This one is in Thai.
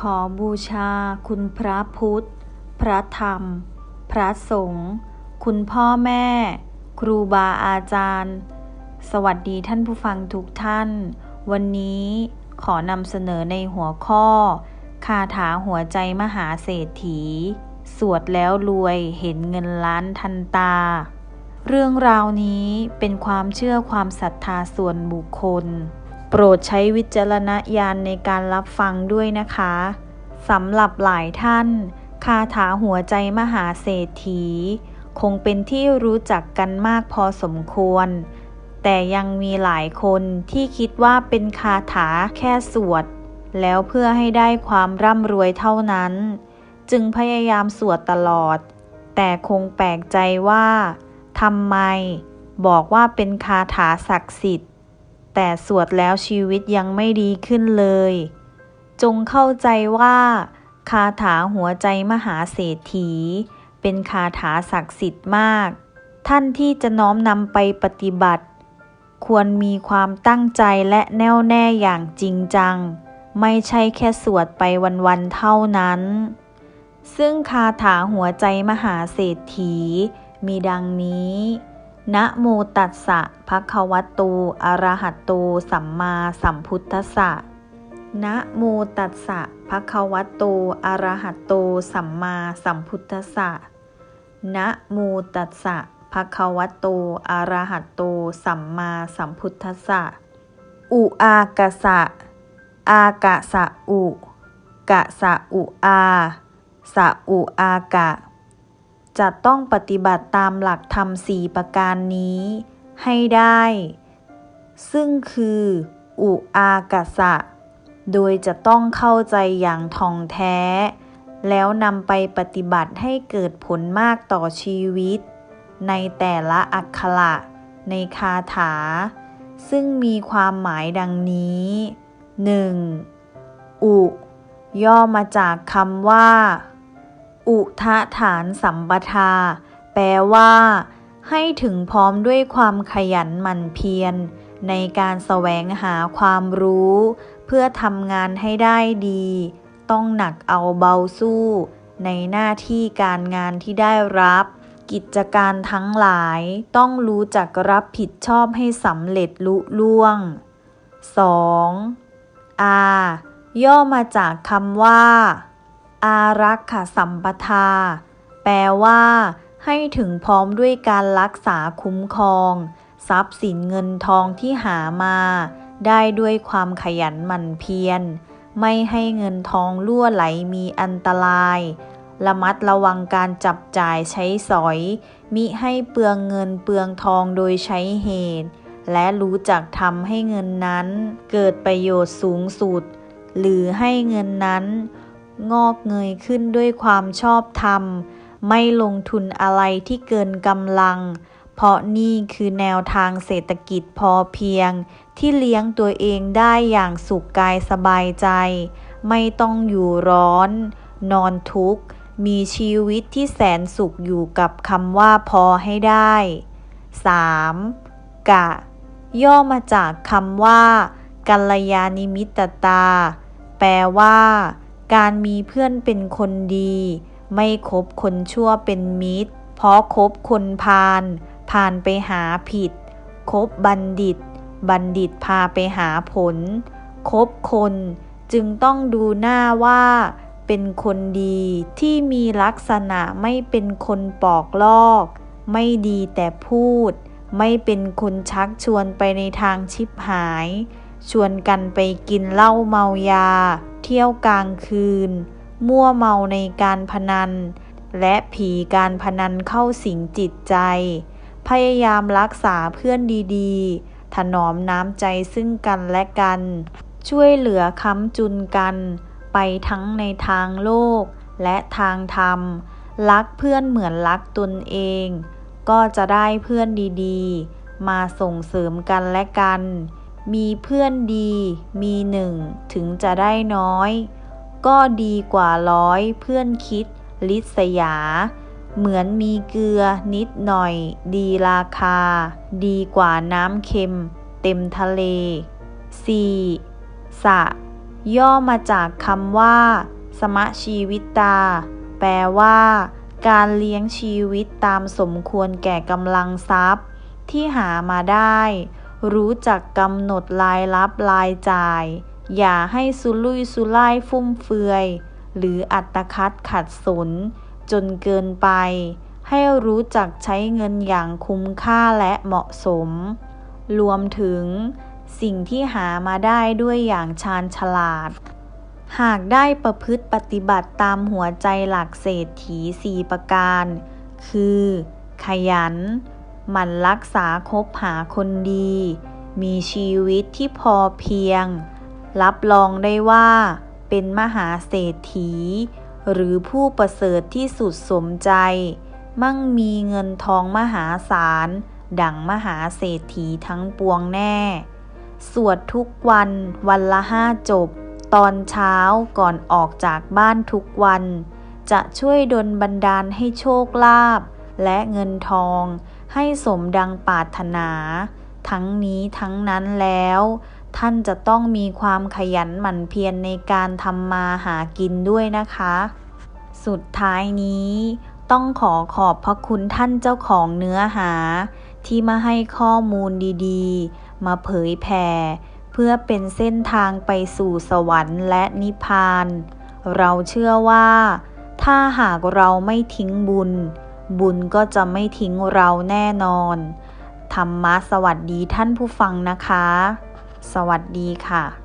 ขอบูชาคุณพระพุทธ พระธรรม พระสงฆ์คุณพ่อแม่ ครูบาอาจารย์ สวัสดีท่านผู้ฟังทุกท่าน วันนี้ขอนำเสนอในหัวข้อ คาถาหัวใจมหาเศรษฐี สวดแล้วรวยเห็นเงินล้านทันตา เรื่องราวนี้เป็นความเชื่อความศรัทธาส่วนบุคคล ปรดใช้วิจารณญาณในการรับฟังด้วยนะคะสำหรับหลายท่าน คาถาหัวใจมหาเศรษฐี คงเป็นที่รู้จักกันมากพอสมควร แต่ยังมีหลายคนที่คิดว่าเป็นคาถาแค่สวด แล้วเพื่อให้ได้ความร่ำรวยเท่านั้น จึงพยายามสวดตลอด แต่คงแปลกใจว่าทำไม บอกว่าเป็นคาถาศักดิ์สิทธิ์ แต่สวดแล้วชีวิตยังไม่ดีขึ้นเลย จงเข้าใจว่า คาถาหัวใจมหาเศรษฐี เป็นคาถาศักดิ์สิทธิ์มาก ท่านที่จะน้อมนำไปปฏิบัติ ควรมีความตั้งใจและแน่วแน่อย่างจริงจัง ไม่ใช่แค่สวดไปวันๆเท่านั้น ซึ่งคาถาหัวใจมหาเศรษฐีมีดังนี้ นะโมตัสสะภะคะวะโตอะระหะโตสัมมาสัมพุทธัสสะนะโมตัสสะภะคะวะโตอะระหะโตสัมมาสัมพุทธัสสะนะโมตัสสะภะคะวะโตอะระหะโตสัมมาสัมพุทธัสสะอุอากะสะ อากะสะอุ กะสะอุอา สะอุอากะ จะต้องปฏิบัติตามหลักธรรมสี่ประการนี้ ให้ได้ ซึ่งคือ อุอากะสะ โดยจะต้องเข้าใจอย่างท่องแท้ แล้วนำไปปฏิบัติให้เกิดผลมากต่อชีวิต ในแต่ละอักขระในคาถา ซึ่งมีความหมายดังนี้ 1. อุ ย่อมาจากคำว่า อุทะฐานสัมปทา แปลว่า ให้ถึงพร้อมด้วยความขยันหมั่นเพียร ในการแสวงหาความรู้ เพื่อทำงานให้ได้ดี ต้องหนักเอาเบาสู้ ในหน้าที่การงานที่ได้รับ กิจการทั้งหลายต้องรู้จักรับผิดชอบให้สำเร็จลุล่วง 2. อาย่อมาจากคำว่า อารักขสัมปทา แปลว่า ให้ถึงพร้อมด้วยการรักษาคุ้มครอง ทรัพย์สินเงินทองที่หามา ได้ด้วยความขยันหมั่นเพียร ไม่ให้เงินทองล่วไหลมีอันตราย ระมัดระวังการจับจ่ายใช้สอย มิให้เปลืองเงินเปลืองทองโดยใช้เหตุ และรู้จักทำให้เงินนั้น เกิดประโยชน์สูงสุด หรือให้เงินนั้น งอกเงยขึ้นด้วยความชอบธรรม ไม่ลงทุนอะไรที่เกินกำลัง เพราะนี่คือแนวทางเศรษฐกิจพอเพียง ที่เลี้ยงตัวเองได้อย่างสุขกายสบายใจ ไม่ต้องอยู่ร้อน นอนทุกข์ มีชีวิตที่แสนสุขอยู่กับคำว่าพอให้ได้ 3. กะ ย่อมาจากคำว่ากัลยาณิมิตตา แปลว่า การมีเพื่อนเป็นคนดี ไม่คบคนชั่วเป็นมิตร เพราะคบคนพาลผ่านไปหาผิด คบบัณฑิต บัณฑิตพาไปหาผล คบคนจึงต้องดูหน้าว่า เป็นคนดีที่มีลักษณะไม่เป็นคนปอกลอก ไม่ดีแต่พูด ไม่เป็นคนชักชวนไปในทางชิบหาย ชวนกันไปกินเหล้าเมายา เที่ยวกลางคืน มั่วเมาในการพนัน และผีการพนันเข้าสิงจิตใจ พยายามรักษาเพื่อนดีๆ ถนอมน้ำใจซึ่งกันและกัน ช่วยเหลือค้ำจุนกัน ไปทั้งในทางโลกและทางธรรม รักเพื่อนเหมือนรักตนเอง ก็จะได้เพื่อนดีๆ มาส่งเสริมกันและกัน มีเพื่อนดีมีหนึ่งถึงจะได้น้อย ก็ดีกว่าร้อยเพื่อนคิดลิษยา เหมือนมีเกลือนิดหน่อย ดีราคา ดีกว่าน้ำเค็ม เต็มทะเล 4. สะ ย่อมาจากคำว่า สมะชีวิตา แปลว่า การเลี้ยงชีวิตตามสมควรแก่กำลังทรัพย์ ที่หามาได้ รู้จักกำหนดรายรับรายจ่าย อย่าให้สุรุ่ยสุร่ายฟุ่มเฟือย หรืออัตคัดขัดสน จนเกินไป ให้รู้จักใช้เงินอย่างคุ้มค่าและเหมาะสม รวมถึง สิ่งที่หามาได้ด้วยอย่างชาญฉลาด หากได้ประพฤติปฏิบัติตามหัวใจหลักเศรษฐีสี่ประการ คือ ขยัน มันรักษาคบหาคนดี มีชีวิตที่พอเพียง รับรองได้ว่า เป็นมหาเศรษฐี หรือผู้ประเสริฐที่สุดสมใจ มั่งมีเงินทองมหาศาล ดังมหาเศรษฐีทั้งปวงแน่ สวดทุกวันวันละห้าจบ ตอนเช้าก่อนออกจากบ้านทุกวัน จะช่วยดลบันดาลให้โชคลาภและเงินทอง ให้สมดังปรารถนา ทั้งนี้ทั้งนั้นแล้ว ท่านจะต้องมีความขยันหมั่นเพียรในการทำมาหากินด้วยนะคะ สุดท้ายนี้ต้องขอขอบพระคุณท่านเจ้าของเนื้อหา ที่มาให้ข้อมูลดีๆ มาเผยแผ่เพื่อเป็นเส้นทางไปสู่สวรรค์และนิพพาน เราเชื่อว่า ถ้าหากเราไม่ทิ้งบุญ บุญก็จะไม่ทิ้งเราแน่นอน ธรรมะสวัสดีท่านผู้ฟังนะคะ สวัสดีค่ะ